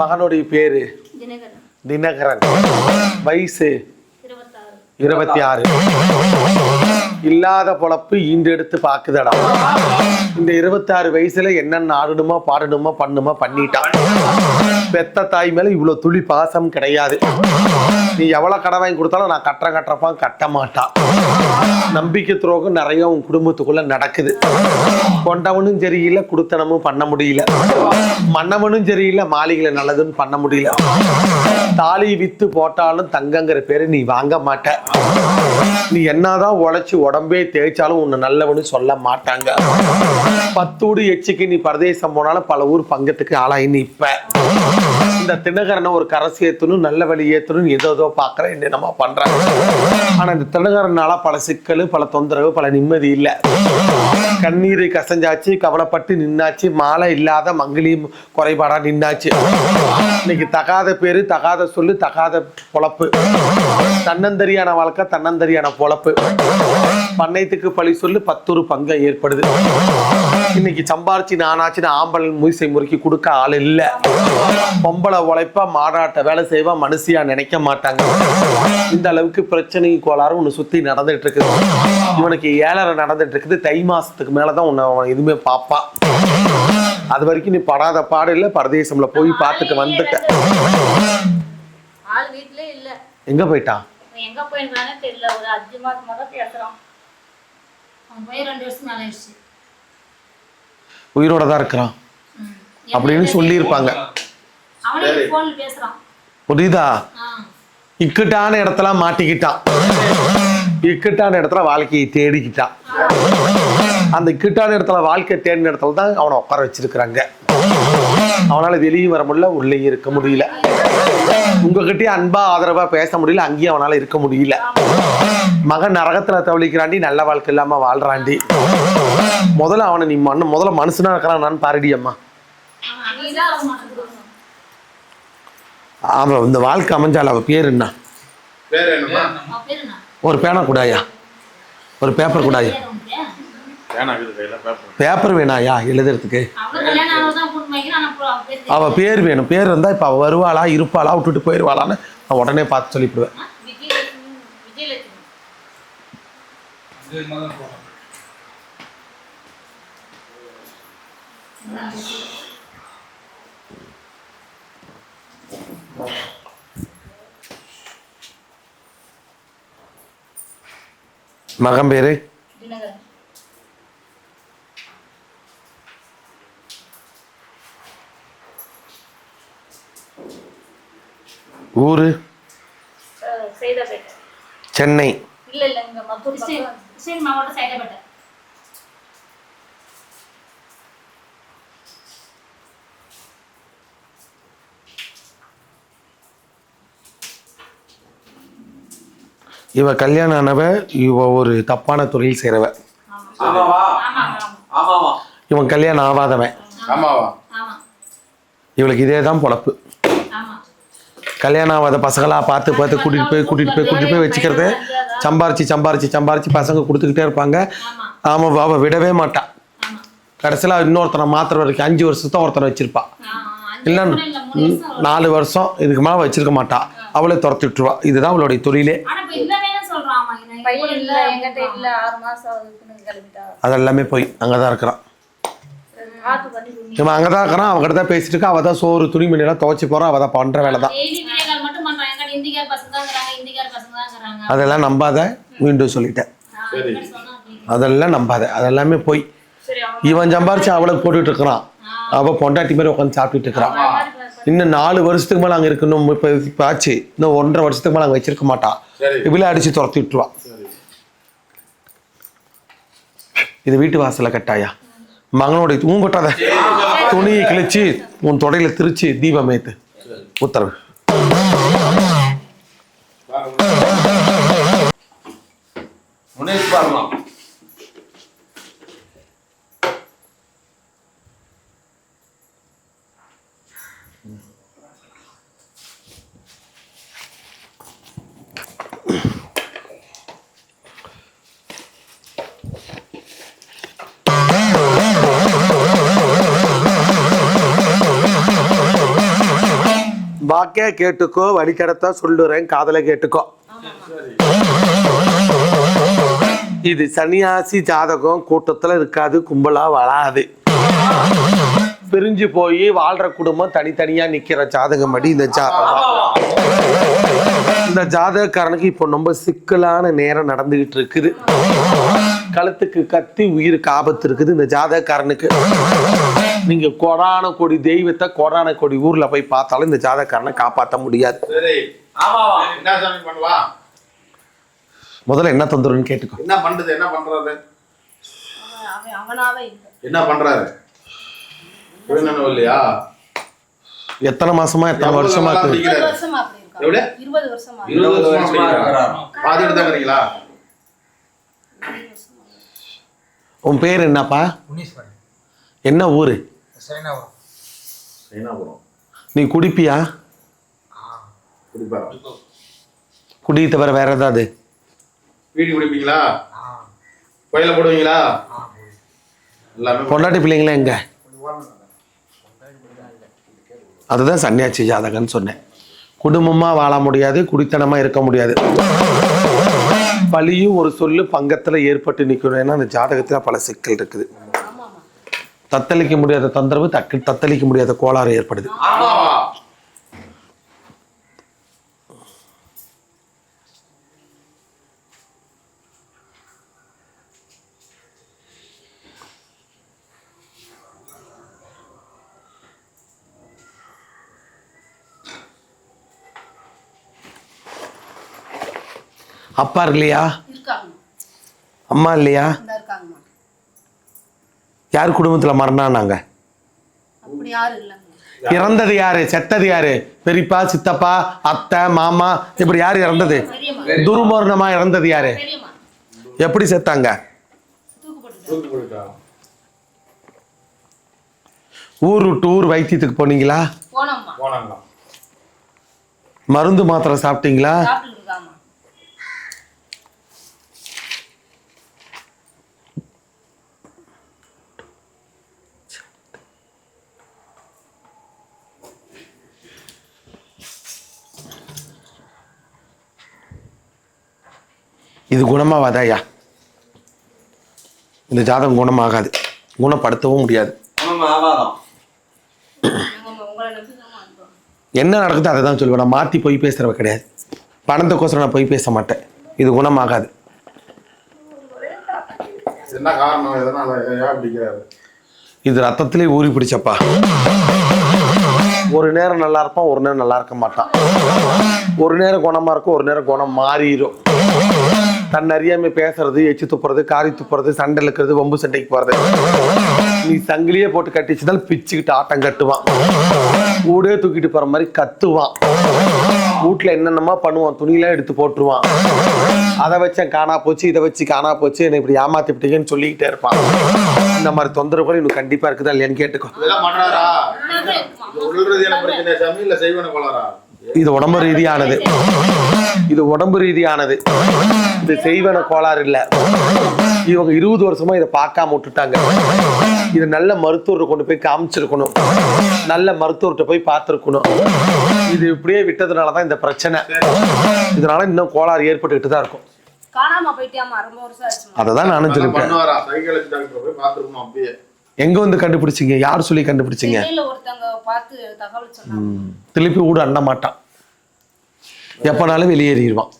மகனுடைய பேரு? தினகரன். வயசு? இருபத்தி ஆறு இல்லாத பொழப்பு ஈண்டெடுத்து பாக்குதடா. இந்த இருபத்தாறு வயசுல என்னென்ன ஆடணுமோ பாடணுமோ பண்ணுமோ பண்ணிட்டான் பெத்த தாய் மேலே இவ்வளோ துளி பாசம் கிடையாது. நீ எவ்வளோ கடை வாங்கி கொடுத்தாலும் நான் கட்டுற கட்டுறப்பான் கட்ட மாட்டான் நம்பிக்கை துரோகம் நிறைய உன் குடும்பத்துக்குள்ளே நடக்குது. கொண்டவனும் சரியில்லை கொடுத்தனமும் பண்ண முடியல. மன்னவனும் சரியில்லை மாளிகையில் நல்லதுன்னு பண்ண முடியல. தாலி வித்து போட்டாலும் தங்கங்கிற பேரை நீ வாங்க மாட்ட. நீ என்னதான் உழைச்சி உடம்பே தேய்ச்சாலும் உன்னை நல்லவனு சொல்ல மாட்டாங்க. பத்தூடு எச்சுக்கு நீ பரதேசம் போனாலும் பல ஊர் பங்கத்துக்கு ஆளாகி நிப்ப. இந்த தினகரனை ஒரு கரசு ஏற்றணும் நல்ல வழி ஏற்றணும் ஏதோ ஏதோ என்ன நம்ம பண்ணுறாங்க ஆனால் இந்த தினகரனால பல சிக்கல் பல தொந்தரவு பல நிம்மதி இல்லை. கண்ணீர் கசஞ்சாச்சு கவலைப்பட்டு நின்னாச்சு மாலை இல்லாத மங்கிலி குறைபாடாக நின்னாச்சு. இன்னைக்கு தகாத பேர் தகாத சொல்லு தகாத பொழப்பு. தன்னந்தரியான வாழ்க்கை தன்னந்தரியான பொழப்பு. பண்ணையத்துக்கு பழி சொல்லு பத்தொரு பங்கை ஏற்படுது. இன்னைக்கு சம்பாரிச்சு நானாச்சுன்னு ஆம்பல் முயசை முறுக்கி கொடுக்க ஆள் இல்லை. பொம்பளை உழைப்பா மாடாட்ட வேலை செய்வா மனுஷியா நினைக்க மாட்டாங்க. இந்த அளவுக்கு பிரச்சனை கோளாறு உன்னை சுத்தி நடந்துட்டு இருக்குது. இவனுக்கு ஏழரை நடந்துட்டு இருக்குது. தை மாசத்துக்கு மேலதான் உன்னை அவன் எதுவுமே பாப்பா. அது வரைக்கும் நீ படாத பாடு இல்ல பரதேசம்ல போய் பார்த்துட்டு வந்துட்ட. எங்க போயிட்டான் அவன் எங்க போயிருக்கானே தெரியல. ஒரு அஞ்சு மாசமா தான் பேசுறான். அவன் போய் ரெண்டு வருஷம் மேல ஆயிடுச்சு. உயிரோட தான் இருக்கிறான். அப்படின்னு சொல்லியிருப்பாங்க. புரியுதா. இக்கட்டான இடத்துல மாட்டிக்கிட்டான் இக்கட்டான இடத்துல வாழ்க்கையை தேடிக்கிட்டான் அந்த இக்கட்டான இடத்துல வாழ்க்கை தேடின இடத்துல தான் அவனை உட்கார வச்சிருக்கிறாங்க. அவனால வெளியும் வர முடியல உள்ளேயும் இருக்க முடியல. உங்ககிட்டயே அன்பா ஆதரவா பேச முடியல அங்கேயும் அவனால இருக்க முடியல. மகன் நரகத்துல தவளிக்கிறாண்டி நல்ல வாழ்க்கை இல்லாம வாழ்றாண்டி. முதல்ல அவனை நீ மண்ணு முதல்ல மனுஷனா இருக்கிறான் பாருடி அம்மா. அவன் இந்த வாழ்க்கை அமைஞ்சால் அவ பேர் என்ன? பேர் என்னம்மா? அவன் பேரு என்ன? ஒரு பேனா கூடாயா? ஒரு பேப்பர் கூடாயா? பேப்பர் வேணாயா எழுதுறதுக்கு? அவன் பேர் தெரியாது. அவ பேர் வேணும். பேர் இருந்தா இப்ப அவ வருவாளா இருப்பாளா விட்டுட்டு போயிருவாளான்னு நான் உடனே பார்த்து சொல்லிவிடுவேன். ஆ? விஜயலட்சுமி மகன் பேரு? ஊரு? சென்னை. மாவட்டம் இவ கல்யாணம் ஆனவ இவ ஒரு தப்பான தொழில் ஆமாவா? இவன் கல்யாணம் ஆகாதவன். இவளுக்கு இதே தான் பொழப்பு. ஆமா. கல்யாணம் ஆகாத பசங்களா பார்த்து பார்த்து கூட்டிட்டு போய் கூட்டிட்டு போய் கூட்டிட்டு போய் வச்சுக்கிறது. சம்பாரிச்சு சம்பாரிச்சு சம்பாரிச்சு பசங்க கொடுத்துக்கிட்டே இருப்பாங்க. ஆமா. ஆமா அவ விடவே மாட்டான் ஆமா. கடைசியில் இன்னொருத்தனை மாத்திர வரைக்கும் அஞ்சு வருஷத்தை ஒருத்தனை வச்சிருப்பா. ஆ, அஞ்சு இல்லை கூட இல்ல மூணு வருஷம். நாலு வருஷம் இதுக்கு மேலே வச்சிருக்க மாட்டா. அவளே துரத்தி விட்டுருவா இதுதான் அவளுடைய தொழிலே ஆனா இப்ப இல்லவே சொல்றான் அவன் என்ன பையன் இல்ல என்கிட்ட இல்ல ஆறு மாசம் ஆகுதுன்னு கிளம்பிட்டா. அதெல்லாமே போய் அங்கே தான் இருக்கிறான் துணி இவன் அங்கே தான் இருக்கிறான் அவகிட்ட தான் பேசிட்டு இருக்கா அவள் தான் சோறு துணிமணி எல்லாம் துவைச்சு போகிறான் அவள் தான். பண்ணுற வேலை தான் அதெல்லாம் நம்பாத மீண்டும் சொல்லிட்டேன். அதெல்லாம் நம்பாத அதெல்லாமே போய். இவன் சம்பாரிச்சு அவளுக்கு போட்டுட்டு இருக்கிறான். அவள் பொண்டாட்டி மாதிரி உட்காந்து சாப்பிட்டுட்டு இருக்கிறான். இன்னும் நாலு வருஷத்துக்கு மேலே அங்கே இருக்கணும் இப்போ இப்போ ஆச்சு. இன்னும் ஒன்றரை வருஷத்துக்கு மேலே அங்கே வச்சிருக்க மாட்டான். சரி. இவளே அடிச்சு துரத்தி விட்டுருவா இது வீட்டு வாசலில் கட்டாயா? மகனுடைய தூங்க கொட்டாத துணியை கிழிச்சு உன் தொடையில திரிச்சு தீபம் ஏத்து. உத்தரவு. முனேஷ் பாருலாம் வாக்கே கேட்டுக்கோ வழிகடத்தா சொல்லுறேன் காதலை கேட்டுக்கோ. இது சன்னியாசி ஜாதகம் கூட்டத்தில் இருக்காது கும்பலாக வளாது பிரிஞ்சு போய் வாழ்ற குடும்பம் தனித்தனியாக நிற்கிற ஜாதகம் அடி இந்த ஜாதகம். இந்த ஜாதகக்காரனுக்கு இப்போ ரொம்ப சிக்கலான நேரம் நடந்துகிட்டு இருக்குது. கழுத்துக்கு கத்தி உயிருக்கு ஆபத்து இருக்குது. இந்த ஜாதகக்காரனுக்கு நீங்க கொடான கொடி தெய்வத்தை கொடான கொடி ஊர்ல போய் பார்த்தாலும் இந்த ஜாதகக்காரனை காப்பாற்ற முடியாது. முதல்ல என்ன தொந்தரவுன்னு கேட்டுக்கோ. என்ன பண்றது? என்ன பண்றது என்ன பண்றாரு? இல்லையா? எத்தனை மாசமா எத்தனை வருஷமா இருபது வருஷமா அப்படி எவ்வளவு? இருக்கான் இருபது வருஷமா இருபது வருஷமா இருக்கிறாராம். பாத்துட்டு தான் இருக்கீங்களா உன் பேர் என்னப்பா? முனீஸ்வரன் என்ன ஊரு? சைனாபுரம். நீ குடிப்பியா? குடிப்பாரா? குடி தவிர வேற ஏதாவது? வீடு குடிப்பீங்களா? ஆ. கோயில போடுவீங்களா? எல்லாமே பொண்டாட்டி பிள்ளைங்களா எங்க? அதுதான் சன்னியாசி ஜாதகம்னு சொன்னேன். குடும்பமா வாழ முடியாது குடித்தனமா இருக்க முடியாது. பழியும் ஒரு சொல்லு பங்கத்துல ஏற்பட்டு நிக்கணும் ஏன்னா அந்த ஜாதகத்துல பல சிக்கல் இருக்குது. தத்தளிக்க முடியாத தொந்தரவு தக்கு தத்தளிக்க முடியாத கோளாறு ஏற்படுது. அப்பா இல்லையா அம்மா இல்லையா? யார் குடும்பத்துல மரணானாங்க அப்படி யாரும் இல்லைங்க. இறந்தது யாரு? செத்தது யாரு? பெரியப்பா சித்தப்பா அத்தை மாமா இப்படி யாரு இறந்தது? துர்மரணமா இறந்தது யாரு? எப்படி செத்தாங்க? ஊர் விட்டு ஊர் வைத்தியத்துக்கு போனீங்களா? போனோம்மா. போனாங்களா மருந்து மாத்திரை சாப்பிட்டீங்களா? இது குணமாவாதாயா இந்த ஜாதகம் குணமாகாது. குணப்படுத்தவும் முடியாது. என்ன நடக்குதோ அதை தான் சொல்லுவேன். நான் மாற்றி போய் பேசுகிறவ கிடையாது. பணத்துக்கோசரம் நான் போய் பேச மாட்டேன். இது குணமாகாது. என்ன காரணம்? எதனால? ஏன் அப்படிங்கிறாரு இது ரத்தத்திலே ஊறி பிடிச்சப்பா. ஒரு நேரம் நல்லா இருப்பான் ஒரு நேரம் நல்லா இருக்க மாட்டான். ஒரு நேரம் குணமா இருக்கும் ஒரு நேரம் குணம் மாறிடும் தன் அறியாம பேசுறது எச்சு துப்புறது காரி துப்புறது சண்டை இழுக்கிறது வம்பு சண்டைக்கு போறது. நீ சங்கிலியே போட்டு கட்டிச்சுதான் பிச்சுக்கிட்டு ஆட்டம் கட்டுவான். ஊடே தூக்கிட்டு போற மாதிரி கத்துவான். வீட்டுல என்னென்னமா பண்ணுவான். துணியெல்லாம் எடுத்து போட்டுருவான். அதை வச்சேன் காணா போச்சு இதை வச்சு காணா போச்சு என்னை இப்படி ஏமாத்திட்டீங்கன்னு சொல்லிக்கிட்டே இருப்பான். இந்த மாதிரி தொந்தரவுகள் இன்னும் கண்டிப்பா இருக்குதா இல்லையான்னு கேட்டுக்கோ. இது உடம்பு ரீதியானது. இது உடம்பு ரீதியானது. இது செய்வன கோளாறு இல்ல. இவங்க இருபது வருஷமா இதை பார்க்காம விட்டுட்டாங்க. இது நல்ல மருத்துவரை கொண்டு போய் காமிச்சிருக்கணும். நல்ல மருத்துவர்கிட்ட போய் பார்த்துருக்கணும். இது இப்படியே விட்டதுனால தான் இந்த பிரச்சனை. இதனால இன்னும் கோளாறு ஏற்பட்டுக்கிட்டு தான் இருக்கும். காணாம போயிட்டியாமா ரொம்ப வருஷம் ஆச்சுமா அதை தான் நானும் சொல்லிருக்கேன் எங்க வந்து கண்டுபிடிச்சீங்க? யார் சொல்லி கண்டுபிடிச்சீங்க? சென்னையில ஒருத்தங்க பார்த்து தகவல் சொன்னாங்க. திருப்பி வீடு அண்ண மாட்டான் எப்பனாலும் வெளியேறிடுவான்.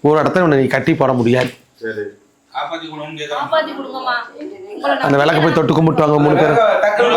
ஒரு இடத்துல உன்னை நீ கட்டி போட முடியாது. அந்த விளக்க போய் தொட்டு கும்பிட்டு வாங்க மூணு டக்குனு